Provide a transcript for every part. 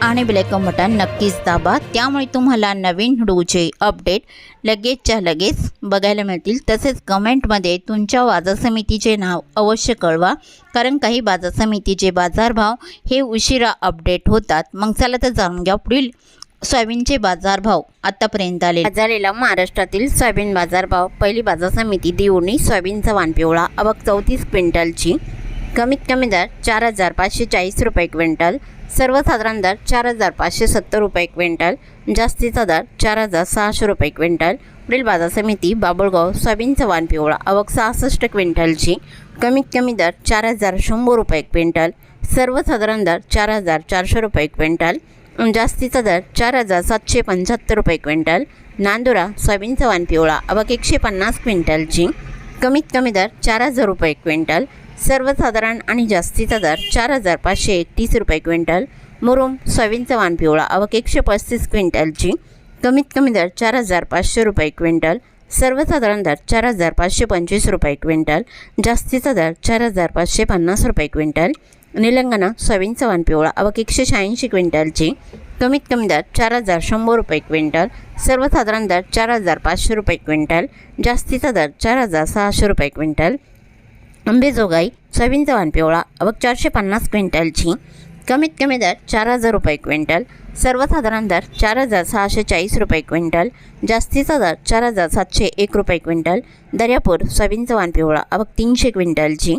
आणि bell icon button नक्कीच दाबा. त्यामुळे तुम्हाला नवीन व्हिडिओचे अपडेट लगेचच्या लगेच बघायला मिळतील. तसेच कमेंटमध्ये तुमच्या बाजार समितीचे नाव अवश्य कळवा. कारण काही बाजार समितीचे बाजारभाव हे उशिरा अपडेट होतात. मग चला तर जाणून घ्या पुढील सोयाबीनचे बाजारभाव आतापर्यंत आले झालेला महाराष्ट्रातील सोयाबीन बाजारभाव. पहिली बाजार समिती देऊनी सोयाबीनचा वाण पिवळा. अबक चौतीस क्विंटलची. कमीत कमी दर चार हजार पाचशे चाळीस रुपये क्विंटल सर्वसाधारण दर चार हजार पाचशे सत्तर रुपये क्विंटल जास्तीचा दर चार हजार सहाशे रुपये क्विंटल. पुढील बाजार समिती बाबुळगाव सोयाबीनचा वाण पिवळा आवक सहासष्ट क्विंटलची. कमीत कमी दर चार हजार शंभर रुपये क्विंटल सर्वसाधारण दर चार हजार चारशे रुपये क्विंटल. जास्तीचा दर चार हजार सातशे पंच्याहत्तर रुपये क्विंटल. नांदुरा सोयाबीनचा वाण पिवळा आवक एकशे पन्नास क्विंटलची. कमीत कमी दर चार हजार रुपये क्विंटल सर्वसाधारण आणि जास्तीचा दर चार हजार पाचशे एकतीस रुपये क्विंटल मुरुम सोयाबीनचा वाण पिवळा अवक एकशे पस्तीस क्विंटलची कमीत कमी दर चार हजार पाचशे रुपये क्विंटल सर्वसाधारण दर चार हजार पाचशे पंचवीस रुपये क्विंटल जास्तीचा दर चार हजार पाचशे पन्नास रुपये क्विंटल निलंगणा सोयाबीनचा वाण पिवळा अवक एकशे शहाऐंशी क्विंटलची कमीत कमी दर चार हजार शंभर रुपये क्विंटल सर्वसाधारण दर चार हजार पाचशे रुपये क्विंटल जास्तीचा दर चार हजार सहाशे रुपये क्विंटल. अंबेजोगाई सोयाबीनचा वाण पिवळा अवक चारशे पन्नास क्विंटलची. कमीत कमी दर चार हजार रुपये क्विंटल. सर्वसाधारण दर चार हजार सहाशे चाळीस रुपये क्विंटल. जास्तीचा दर चार हजार सातशे एक रुपये क्विंटल. दर्यापूर सोयाबीनचा वाण पिवळा अवक तीनशे क्विंटलची.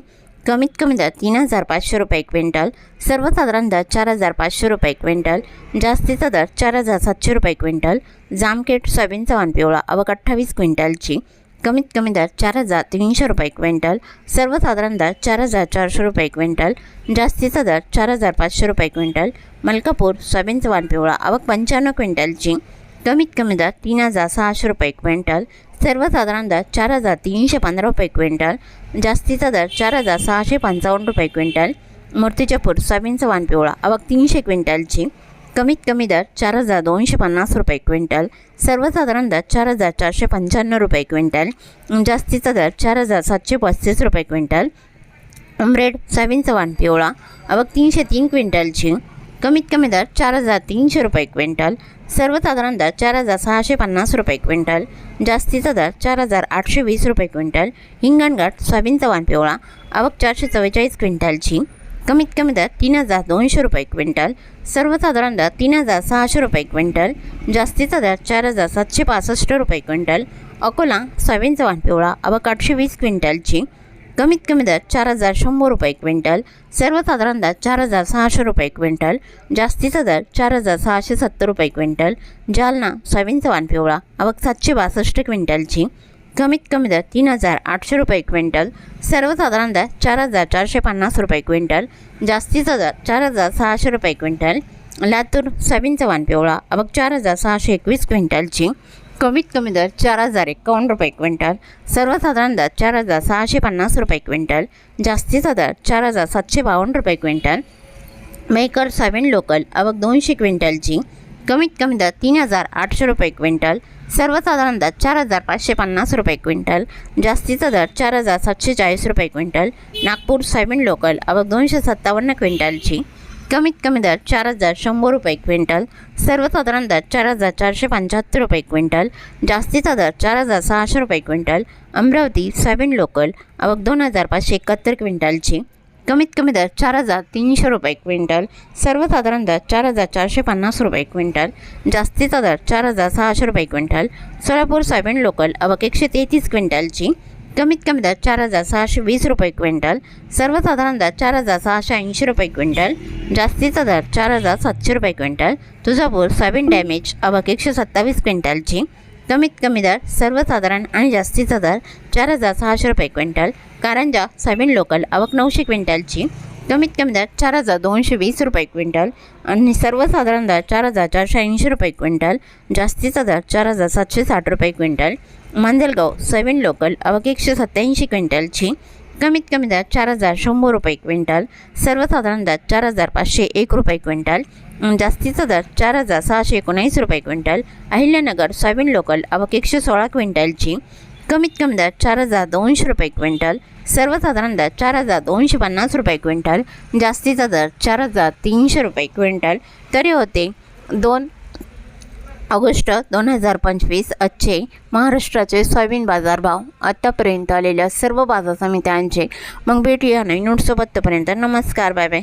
कमीत कमी दर तीन हजार पाचशे रुपये क्विंटल सर्वसाधारण दर चार हजार पाचशे रुपये क्विंटल जास्तीचा दर चार हजार सातशे रुपये क्विंटल जामखेड सोयाबीनचा वाण पिवळा अवघ अठ्ठावीस क्विंटलची कमीत कमी दर चार हजार तीनशे रुपये क्विंटल सर्वसाधारण दर चार हजार चारशे रुपये क्विंटल जास्तीचा दर चार हजार पाचशे रुपये क्विंटल मलकापूर सोयाबीनचा वाण पिवळा अवघ पंच्याण्णव क्विंटलची कमीत कमी दर तीन हजार सहाशे रुपये क्विंटल सर्वसाधारण दर चार हजार तीनशे पंधरा रुपये क्विंटल जास्तीचा दर चार हजार सहाशे पंचावन्न रुपये क्विंटल मूर्तिजापूर सोयाबीनचा वाण पिवळा अवक तीनशे क्विंटलची. कमीत कमी दर चार हजार दोनशे पन्नास रुपये क्विंटल सर्वसाधारण दर चार हजार चारशे पंच्याण्णव रुपये क्विंटल जास्तीचा दर चार हजार सातशे पस्तीस रुपये क्विंटल. उमरेड सोयाबीनचा वाण पिवळा अवक तीनशे तीन क्विंटलची. कमीत कमी दर चार हजार तीनशे रुपये क्विंटल सर्वसाधारण दर चार हजार सहाशे पन्नास रुपये क्विंटल जास्तीचा दर चार हजार आठशे वीस रुपये क्विंटल हिंगणघाट सोयाबीनचा वान पिवळा आवक चारशे चव्वेचाळीस क्विंटलची कमीत कमी दर तीन हजार दोनशे रुपये क्विंटल सर्वसाधारण दर तीन हजार सहाशे रुपये क्विंटल जास्तीचा दर चार हजार सातशे पासष्ट रुपये क्विंटल अकोला सोयाबीनचा वान पिवळा अवक आठशे वीस क्विंटलची कमीत कमी दर चार हजार शंभर रुपये क्विंटल सर्वसाधारण दर चार हजार सहाशे रुपये क्विंटल जास्तीचा दर चार हजार सहाशे सत्तर रुपये क्विंटल जालना सोयाबीनचा वानपिवळा पिवळा सातशे बासष्ट क्विंटलची. कमीत कमी दर तीन हजार आठशे रुपये क्विंटल सर्वसाधारण दर चार हजार चारशे पन्नास रुपये क्विंटल जास्तीचा दर चार हजार सहाशे रुपये क्विंटल लातूर सोयाबीनचा वानपिवळा पिवळा चार हजार सहाशे एकवीस क्विंटलची. कमीत कमी दर चार हजार एकावन्न रुपये क्विंटल. सर्वसाधारण दर चार हजार सहाशे पन्नास रुपये क्विंटल. जास्तीचा दर चार हजार सातशे बावन्न रुपये क्विंटल. मेकर सोयाबीन लोकल अवक दोनशे क्विंटलची कमीत कमी दर तीन हजार आठशे रुपये क्विंटल. सर्वसाधारण दर चार हजार पाचशे पन्नास रुपये क्विंटल. जास्तीचा दर चार हजार सातशे चाळीस रुपये क्विंटल. नागपूर सोयाबीन लोकल अवक दोनशे सत्तावन्न क्विंटलची कमीत कमी दर चार हजार शंभर रुपये क्विंटल सर्वसाधारण दर चार हजार चारशे पंच्याहत्तर रुपये क्विंटल जास्तीचा दर चार हजार सहाशे रुपये क्विंटल अमरावती सोयाबीन लोकल आवक दोन हजार पाचशे एकाहत्तर क्विंटलची. कमीत कमी दर चार हजार तीनशे रुपये क्विंटल सर्वसाधारण दर चार हजार चारशे पन्नास रुपये क्विंटल जास्तीचा दर चार हजार सहाशे रुपये क्विंटल सोलापूर सोयाबीन लोकल आवक एकशे तेहतीस क्विंटलची. कमीत कमी दर चार हजार सहाशे वीस रुपये क्विंटल सर्वसाधारण दर चार हजार सहाशे ऐंशी रुपये क्विंटल जास्तीचा दर चार हजार सातशे रुपये क्विंटल तुळजापूर सोयाबीन डॅमेज अवक एकशे सत्तावीस क्विंटलची कमीत कमी दर सर्वसाधारण आणि जास्तीचा दर चार हजार सहाशे रुपये क्विंटल कारंजा सोयाबीन लोकल आवक नऊशे क्विंटलची कमीत कमी दर चार हजार दोनशे वीस रुपये क्विंटल आणि सर्वसाधारण दर चार हजार चारशे ऐंशी रुपये क्विंटल जास्तीचा दर चार हजार सातशे साठ रुपये क्विंटल मांजलगाव सोयाबीन लोकल अवक एकशे सत्त्याऐंशी क्विंटलची कमीत कमी दर चार हजार शंभर रुपये क्विंटल सर्वसाधारण दर चार हजार पाचशे एक रुपये क्विंटल जास्तीचा दर चार हजार सहाशे एकोणावीस रुपये क्विंटल अहिल्यानगर सोयाबीन लोकल आवक एकशे सोळा क्विंटलची कमीत कमी दर चार हजार दोनशे रुपये क्विंटल सर्वसाधारण दर चार हजार दोनशे पन्नास रुपये क्विंटल जास्तीचा दर चार हजार तीनशे रुपये क्विंटल. तरी होते दोन ऑगस्ट दोन हजार पंचवीस आजचे महाराष्ट्राचे सोयाबीन बाजारभाव आत्तापर्यंत आलेल्या सर्व बाजार समित्यांचे. मग भेटूया नाही नोट्सोबत तोपर्यंत नमस्कार बाय बाय